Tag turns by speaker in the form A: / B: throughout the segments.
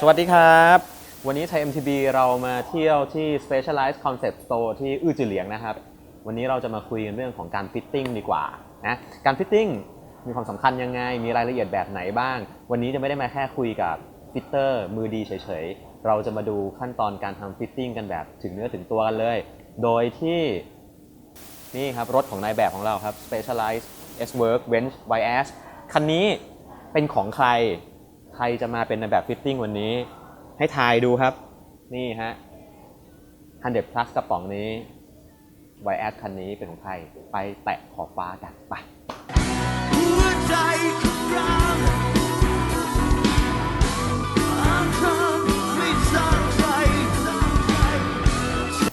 A: สวัสดีครับ วันนี้ไทย MTB เรามาเที่ยวที่ Specialized Concept Store ที่อื้อจือเหลียงนะครับ วันนี้เราจะมาคุยกันเรื่องของการฟิตติ้งดีกว่านะการฟิตติ้งมีความสำคัญยังไง มีรายละเอียดแบบไหนบ้าง วันนี้จะไม่ได้มาแค่คุยกับฟิตเตอร์มือดีเฉยๆ เราจะมาดูขั้นตอนการทำฟิตติ้งกันแบบถึงเนื้อถึงตัวกันเลย โดยที่นี่ครับรถของนายแบบของเราครับ Specialized S Work Bench YS คันนี้เป็นของใคร ใครจะมาเป็นในแบบฟิตติ้งวันนี้ ให้ทายดูครับ นี่ฮะ100 plus กระป๋องนี้ YS คันนี้เป็นของใคร ไปแตะขอบฟ้ากันไป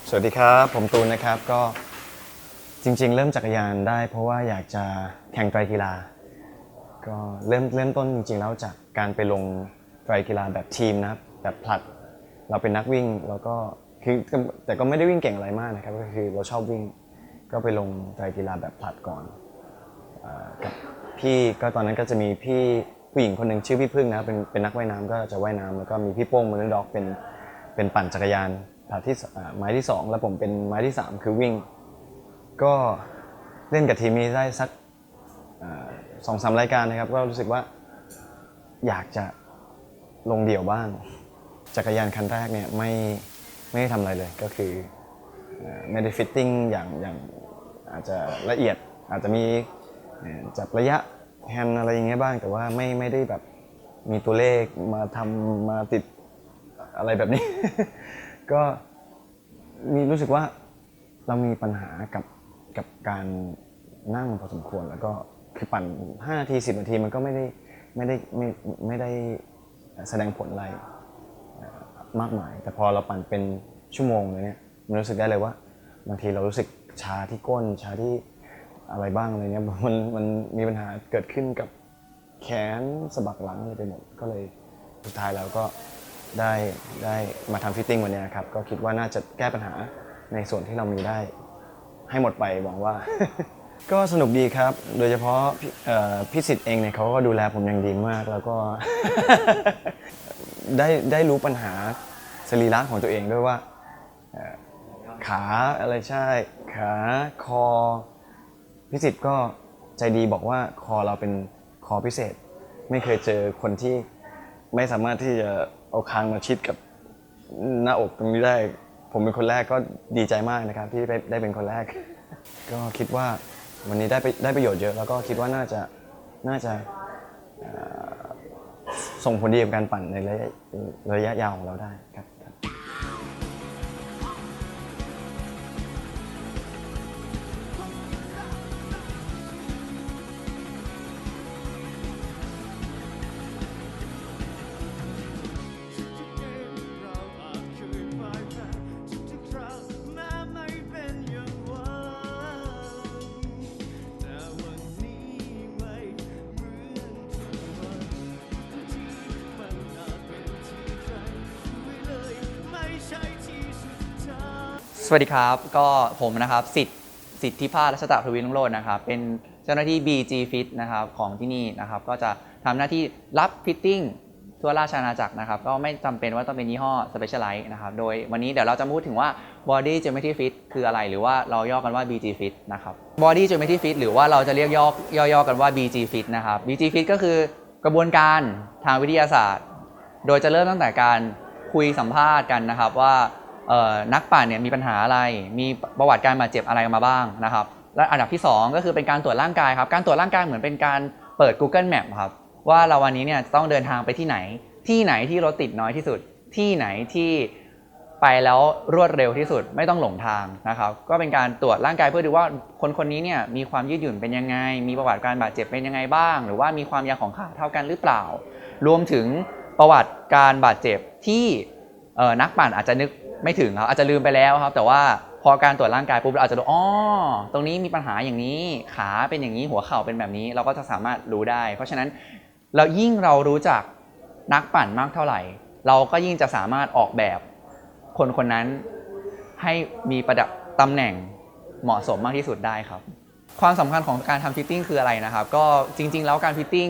B: ส
C: วัสดีครับ ผมตูนนะครับก็จริง ๆ เริ่มจักรยานได้เพราะว่าอยากจะแข่งไตรกีฬา ก็เริ่มเริ่มต้นจริงๆแล้วจากการไปลงไตรกีฬาแบบทีมนะครับแบบผลัด เราเป็นนักวิ่งแล้วก็คือแต่ก็ไม่ได้วิ่งเก่งอะไรมากนะครับก็คือเราชอบวิ่งก็ไปลงไตรกีฬาแบบผลัดก่อนกับพี่ก็ตอนนั้นก็จะมีพี่ผู้หญิงคนหนึ่งชื่อพี่พึ่งนะเป็นเป็นนักว่ายน้ำก็จะว่ายน้ำแล้วก็มีพี่โป้งมือด็อกเป็นเป็นปั่นจักรยานผลัดที่ไม้ที่สองแล้วผมเป็นไม้ที่สามคือวิ่ง ก็เล่นกับทีมนี้ได้สัก สองสามรายการนะครับ ก็รู้สึกว่าอยากจะลงเดี่ยวบ้าง จักรยานคันแรกเนี่ยไม่ไม่ได้ทำอะไรเลยก็คือไม่ได้ฟิตติ้งอย่างอย่างอาจจะละเอียดอาจจะมีจับระยะแฮนด์อะไรอย่างเงี้ยบ้าง แต่ว่าไม่ไม่ได้แบบมีตัวเลขมาทำมาติดอะไรแบบนี้ ก็มีรู้สึกว่าเรามีปัญหากับกับการนั่งพอสมควรแล้วก็ คือปั่น5นาที10นาทีมันก็ไม่ได้ไม่ได้ไม่ไม่ได้แสดงผลอะไรมากมาย แต่พอเราปั่นเป็นชั่วโมงเลยเนี่ยมันรู้สึกได้เลยว่าบางทีเรารู้สึกชาที่ก้นชาที่อะไรบ้างอะไรเนี่ยมันมันมีปัญหาเกิดขึ้นกับแขนสะบักหลังอะไรไปหมดก็เลยสุดท้ายแล้วก็ได้ได้มาทำฟิตติ้งวันนี้ครับ ก็คิดว่าน่าจะแก้ปัญหาในส่วนที่เรามีได้ ให้หมดไปหวังว่า ก็สนุกดีครับ โดยเฉพาะพี่เอ่อพี่สิทธิ์เองเนี่ยเขาก็ดูแลผมอย่างดีมาก แล้วก็ ได้ได้รู้ปัญหาสรีระของตัวเองด้วยว่าเอ่อขาอะไรใช่ ขาคอพี่สิทธิ์ก็ใจดีบอกว่าคอเราเป็นคอพิเศษ ไม่เคยเจอคนที่ไม่สามารถที่จะเอาคางมาชิดกับหน้าอกตรงนี้ได้ ผมเป็นคนแรกก็ดีใจมากนะครับที่ได้เป็นคนแรก ก็คิดว่า วันนี้ได้ไปได้ประโยชน์เยอะ แล้วก็คิดว่าน่าจะน่าจะส่งผลดีกับการปั่นในระยะระยะยาวของเราได้ครับ
B: ส
D: วัสดีครับ ก็ผมนะครับสิทธิ์สิทธิภารัชตะทวีรุ่งโรจน์นะครับ เป็นเจ้าหน้าที่ BG Fit นะครับของที่นี่นะครับ ก็จะทำหน้าที่รับฟิตติ้งทั่วราชอาณาจักรนะครับ ก็ไม่จำเป็นว่าต้องเป็นยี่ห้อ Specialized นะครับ โดยวันนี้เดี๋ยวเราจะพูดถึงว่า Body Geometry Fit คืออะไร หรือว่าเราย่อกันว่า BG Fit นะครับ Body Geometry Fit หรือว่าเราจะเรียกย่อย่อๆกันว่า BG Fit นะครับ BG Fit ก็คือกระบวนการทางวิทยาศาสตร์ โดยจะเริ่มตั้งแต่การคุยสัมภาษณ์กันนะครับว่า นักปั่นเนี่ยมีปัญหาอะไร มีประวัติการบาดเจ็บอะไรมาบ้างนะครับ และอันดับที่ 2 ก็คือเป็นการตรวจร่างกายครับ การตรวจร่างกายเหมือนเป็นการเปิด Google Map ครับ ว่าเราวันนี้เนี่ยต้องเดินทางไปที่ไหน ที่ไหนที่รถติดน้อยที่สุด ที่ไหนที่ไปแล้วรวดเร็วที่สุดไม่ต้องหลงทางนะครับ ก็เป็นการตรวจร่างกายเพื่อดูว่าคนคนนี้เนี่ยมีความยืดหยุ่นเป็นยังไง มีประวัติการบาดเจ็บเป็นยังไงบ้าง หรือว่ามีความยาวของขาเท่ากันหรือเปล่า รวมถึงประวัติการบาดเจ็บที่นักปั่นอาจจะนึก ไม่ถึงครับอาจจะลืมไปแล้วครับ แต่ว่าพอการตรวจร่างกายปุ๊บเราอาจจะรู้อ๋อตรงนี้มีปัญหาอย่างนี้ ขาเป็นอย่างนี้หัวเข่าเป็นแบบนี้ เราก็จะสามารถรู้ได้ เพราะฉะนั้นเรายิ่งเรารู้จักนักปั่นมากเท่าไหร่ เราก็ยิ่งจะสามารถออกแบบคนคนนั้นให้มีประดับตำแหน่งเหมาะสมมากที่สุดได้ครับ ความสำคัญของการทำฟิตติ้งคืออะไรนะครับ ก็จริง ๆ แล้วการฟิตติ้ง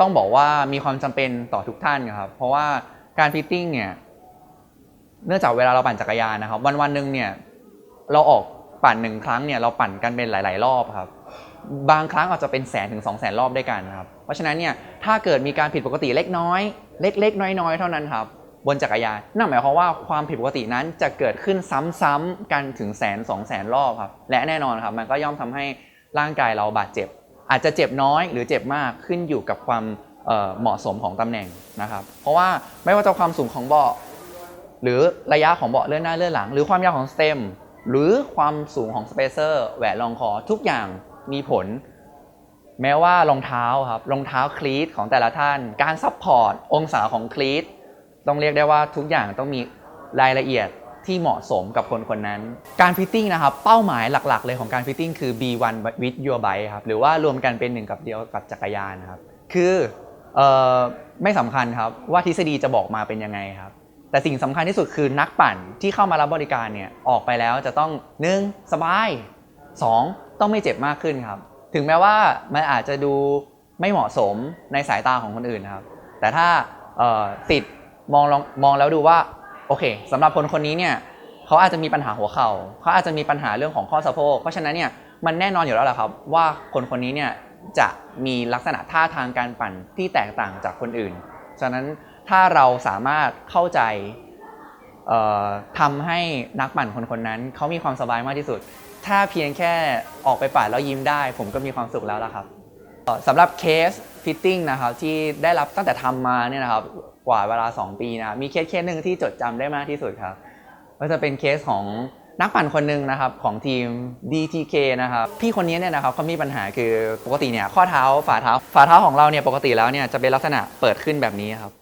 D: ต้องบอกว่ามีความจำเป็นต่อทุกท่านครับ เพราะว่าการฟิตติ้งเนี่ย เนื่องจากเวลาเราปั่นจักรยานนะครับ วันวันหนึ่งเนี่ยเราออกปั่นหนึ่งครั้งเนี่ยเราปั่นกันเป็นหลาย ๆ รอบครับ บางครั้งอาจจะเป็นแสนถึง2 0 0แสนรอบด้วยกันครับ เพราะฉะนั้นเนี่ยถ้าเกิดมีการผิดปกติเล็กน้อย เล็ก ๆ น้อย ๆ เท่านั้นครับบนจักรยานนั่นหมายความว่าความผิดปกตินั้นจะเกิดขึ้นซ้ำๆกันถึงแสนสองแสนรอบครับ และแน่นอนครับ มันก็ย่อมทำให้ร่างกายเราบาดเจ็บ อาจจะเจ็บน้อยหรือเจ็บมากขึ้นอยู่กับความเเหมาะสมของตำแหน่งนะครับ เพราะว่าไม่ว่าจะความสูงของเบาะ หรือระยะของเบาะเลื่อนหน้าเลื่อนหลัง หรือความยาวของสเต็มหรือความสูงของสเปเซอร์แหวนรองคอทุกอย่างมีผล แม้ว่ารองเท้าครับรองเท้าคลีทของแต่ละท่าน การซัพพอร์ตองศาของคลีทต้องเรียกได้ว่าทุกอย่างต้องมีรายละเอียดที่เหมาะสมกับคนคนนั้น การฟิตติ้งนะครับ เป้าหมายหลักๆ เลยของการฟิตติ้งคือ B1 with your bike ครับ หรือว่ารวมกันเป็นหนึ่งกับเดียวกับจักรยานครับ คือออไม่สำคัญครับว่าทฤษฎีจะบอกมาเป็นยังไงครับ แต่สิ่งสำคัญที่สุดคือนักปั่นที่เข้ามารับบริการเนี่ยออกไปแล้วจะต้อง 1. สบาย 2. ต้องไม่เจ็บมากขึ้นครับ ถึงแม้ว่ามันอาจจะดูไม่เหมาะสมในสายตาของคนอื่นครับ แต่ถ้าติดมองลองมองแล้วดูว่าโอเคสำหรับคนคนนี้เนี่ยเขาอาจจะมีปัญหาหัวเข่าเขาอาจจะมีปัญหาเรื่องของข้อสะโพกเพราะฉะนั้นเนี่ยมันแน่นอนอยู่แล้วแหละครับ ว่าคนคนนี้เนี่ยจะมีลักษณะท่าทางการปั่นที่แตกต่างจากคนอื่น ฉะนั้น ถ้าเราสามารถเข้าใจเอ่อทำให้นักปั่นคนคนนั้นเขามีความสบายมากที่สุด ถ้าเพียงแค่ออกไปปั่นแล้วยิ้มได้ ผมก็มีความสุขแล้วละครับสำหรับเคสฟิตติ้งนะครับที่ได้รับตั้งแต่ทำมาเนี่ยนะครับกว่าเวลา 2 ปีนะมีเคสเคสหนึ่งที่จดจำได้มากที่สุดครับก็จะเป็นเคสของนักปั่นคนหนึ่งนะครับของทีม DTK นะครับพี่คนนี้เนี่ยนะครับเขามีปัญหาคือปกติเนี่ยข้อเท้าฝ่าเท้าฝ่าเท้าของเราเนี่ยปกติแล้วเนี่ยจะเป็นลักษณะเปิดขึ้นแบบนี้ครับ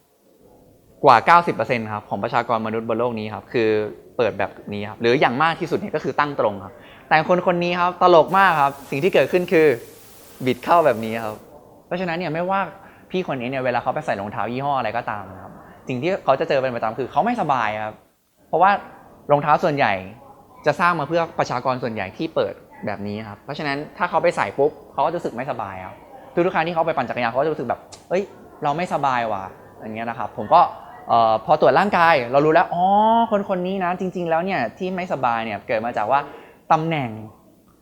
D: กว่า 90%ครับของประชากรมนุษย์บนโลกนี้ครับคือเปิดแบบนี้ครับหรืออย่างมากที่สุดเนี่ยก็คือตั้งตรงครับ แต่คนคนนี้ครับตลกมากครับสิ่งที่เกิดขึ้นคือบิดเข้าแบบนี้ครับเพราะฉะนั้นเนี่ยไม่ว่าพี่คนนี้เนี่ยเวลาเขาไปใส่รองเท้ายี่ห้ออะไรก็ตามนะครับสิ่งที่เขาจะเจอเป็นประจำคือเขาไม่สบายครับเพราะว่ารองเท้าส่วนใหญ่จะสร้างมาเพื่อประชากรส่วนใหญ่ที่เปิดแบบนี้ครับเพราะฉะนั้นถ้าเขาไปใส่ปุ๊บเขาก็จะรู้สึกไม่สบายครับทุกๆครั้งที่เขาไปปั่นจักรยานเขาก็จะรู้สึกแบบเอ้ยเราไม่สบายว่ะอย่างเงี้ยนะครับผมก็ พอตรวจร่างกายเรารู้แล้วอ๋อคนคนนี้นะจริง ๆ แล้วเนี่ยที่ไม่สบายเนี่ยเกิดมาจากว่าตำแหน่ง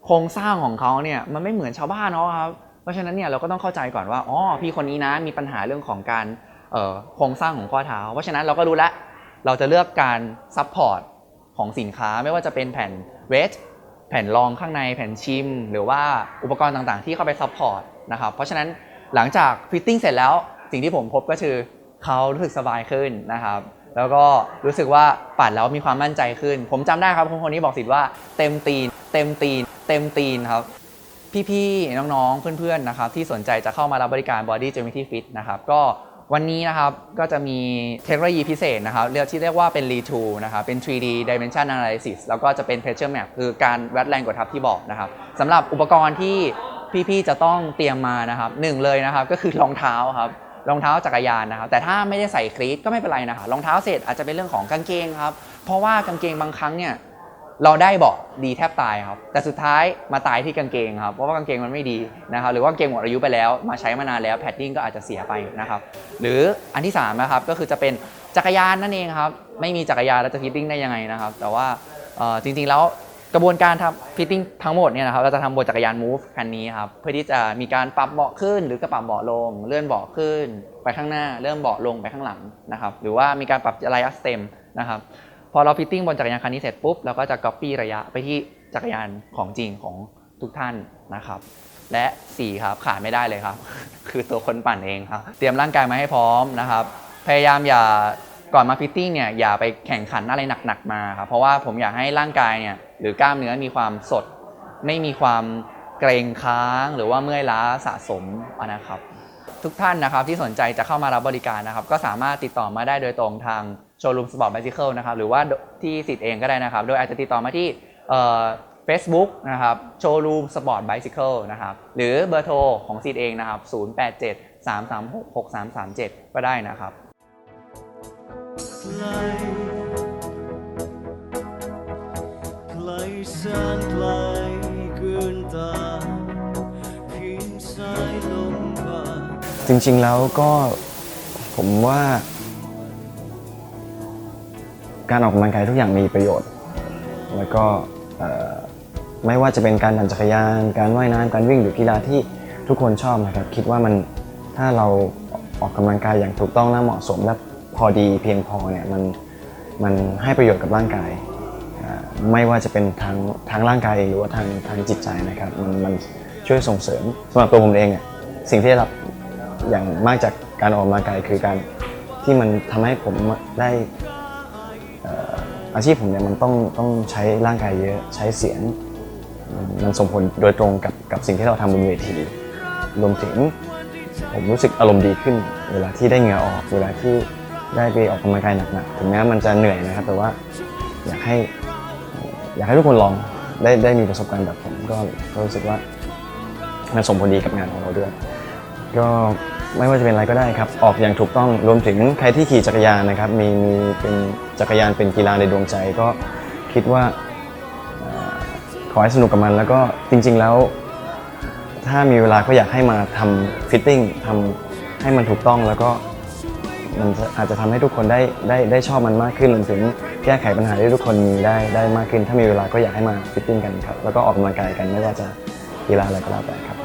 D: โครงสร้างของเขาเนี่ยมันไม่เหมือนชาวบ้านเขาครับเพราะฉะนั้นเนี่ยเราก็ต้องเข้าใจก่อนว่าอ๋อพี่คนนี้นะมีปัญหาเรื่องของการโครงสร้างของข้อเท้า เพราะฉะนั้นเราก็รู้แล้วเราจะเลือกการซัพพอร์ตของสินค้าไม่ว่าจะเป็นแผ่นเวทแผ่นรองข้างในแผ่นชิม หรือว่าอุปกรณ์ต่างๆ ที่เข้าไปซัพพอร์ตนะครับเพราะฉะนั้นหลังจากฟิตติ้งเสร็จแล้วสิ่งที่ผมพบก็คือ เขารู้สึกสบายขึ้นนะครับ แล้วก็รู้สึกว่าปั่นแล้วมีความมั่นใจขึ้น ผมจำได้ครับคนคนนี้บอกสิทธิ์ว่าเต็มตีน เต็มตีน เต็มตีนครับพี่ๆ น้องๆ เพื่อนๆ นะครับที่สนใจจะเข้ามารับบริการ Body Geometry Fit นะครับก็วันนี้นะครับก็จะมีเทคโนโลยีพิเศษนะครับเรียกที่เรียกว่าเป็น r e t o o นะครับเป็น 3D Dimension Analysis แล้วก็จะเป็น Pressure Map คือการวัดแรงกดทับที่บอกนะครับสำหรับอุปกรณ์ที่พี่ๆ จะต้องเตรียมมานะครับหนึ่งเลยนะครับก็คือรองเท้าครับ รองเท้าจักรยานนะครับ แต่ถ้าไม่ได้ใส่คลีทก็ไม่เป็นไรนะครับรองเท้าเสร็จอาจจะเป็นเรื่องของกางเกงครับ เพราะว่ากางเกงบางครั้งเนี่ยเราได้เบาะดีแทบตายครับ แต่สุดท้ายมาตายที่กางเกงครับ เพราะว่ากางเกงมันไม่ดีนะครับ หรือว่ากางเกงหมดอายุไปแล้ว มาใช้มานานแล้วแพดดิ้งก็อาจจะเสียไปนะครับ หรืออันที่3นะครับก็คือจะเป็นจักรยานนั่นเองครับ ไม่มีจักรยานแล้วจะฟิตติ้งได้ยังไงนะครับ แต่ว่าจริงๆแล้ว กระบวนการทำฟิตติ้งทั้งหมดเนี่ยนะครับเราจะทำบนจักรยาน Move คันนี้ครับเพื่อที่จะมีการปรับเบาะขึ้น หรือกระปรับเบาะลง เลื่อนเบาะขึ้น ไปข้างหน้า เลื่อนเบาะลงไปข้างหลังนะครับหรือว่ามีการปรับระยะสเต็มนะครับพอเราฟิตติ้งบนจักรยานคันนี้เสร็จปุ๊บเราก็จะ copy ระยะไปที่จักรยานของจริงของทุกท่านนะครับ และ4ครับขาดไม่ได้เลยครับ คือตัวคนปั่นเองครับ เตรียมร่างกายมาให้พร้อมนะครับ พยายามอย่า ก่อนมาฟิตติ้งเนี่ยอย่าไปแข่งขันอะไรหนักๆมาครับเพราะว่าผมอยากให้ร่างกายเนี่ยหรือกล้ามเนื้อมีความสด ไม่มีความเกรงค้างหรือว่าเมื่อยล้าสะสมนะครับ ทุกท่านนะครับที่สนใจจะเข้ามารับบริการนะครับ ก็สามารถติดต่อมาได้โดยตรงทางโชว์รูมสปอร์ต i บ y เคิลนะครับหรือว่าที่สิทธิ์เองก็ได้นะครับ โดยอาจจะติดต่อมาที่เฟซบุ๊กนะครับโชว์รูมสปอร์ต i บ y เคิลนะครับหรือเบอร์โทรของสิทธิ์เองนะครับ 087 336 6337 ก็ได้นะครับ
B: ไกลไกลแสนไกลเกินตาเพียงสายลมผ่าน
C: จริงๆแล้วก็ผมว่า การออกกำลังกายทุกอย่างมีประโยชน์ แล้วก็เอ่อไม่ว่าจะเป็นการปั่นจักรยาน การว่ายน้ำการวิ่งหรือกีฬาที่ทุกคนชอบนะครับ คิดว่ามันถ้าเราออกกำลังกายอย่างถูกต้องและเหมาะสมและ พอดีเพียงพอเนี่ยมันมันให้ประโยชน์กับร่างกาย ไม่ว่าจะเป็นทางทางร่างกายเองหรือว่าทางทางจิตใจนะครับมันมันช่วยส่งเสริมสำหรับตัวผมเองเนี่ยสิ่งที่ได้รับอย่างมากจากการออกกำลังกายคือการที่มันทำให้ผมได้อาชีพผมเนี่ยมันต้องต้องใช้ร่างกายเยอะใช้เสียงมันมันส่งผลโดยตรงกับกับสิ่งที่เราทำบนเวทีรวมถึงผมรู้สึกอารมณ์ดีขึ้น เวลาที่ได้เหงื่อออกเวลาที่ ได้ไปออกกำลังกายหนักๆถึงแม้มันจะเหนื่อยนะครับ แต่ว่าอยากให้อยากให้ทุกคนลองได้ได้มีประสบการณ์แบบผมก็ก็รู้สึกว่ามันส่งผลดีกับงานของเราด้วย ก็ไม่ว่าจะเป็นอะไรก็ได้ครับ ออกอย่างถูกต้องรวมถึงใครที่ขี่จักรยานนะครับ มีมีเป็นจักรยานเป็นกีฬาในดวงใจก็คิดว่าขอให้สนุกกับมันแล้วก็จริง ๆแล้ว ถ้ามีเวลาก็อยากให้มาทำฟิตติ้งทำให้มันถูกต้องแล้วก็ มันอาจจะทำให้ทุกคนได้ได้ได้ชอบมันมากขึ้นรวมถึงแก้ไขปัญหาที่ทุกคนมีได้ได้มากขึ้น ถ้ามีเวลาก็อยากให้มาฟิตติ้งกันครับแล้วก็ออกกำลังกายกันไม่ว่าจะกีฬาอะไรก็แล้วแต่ครับ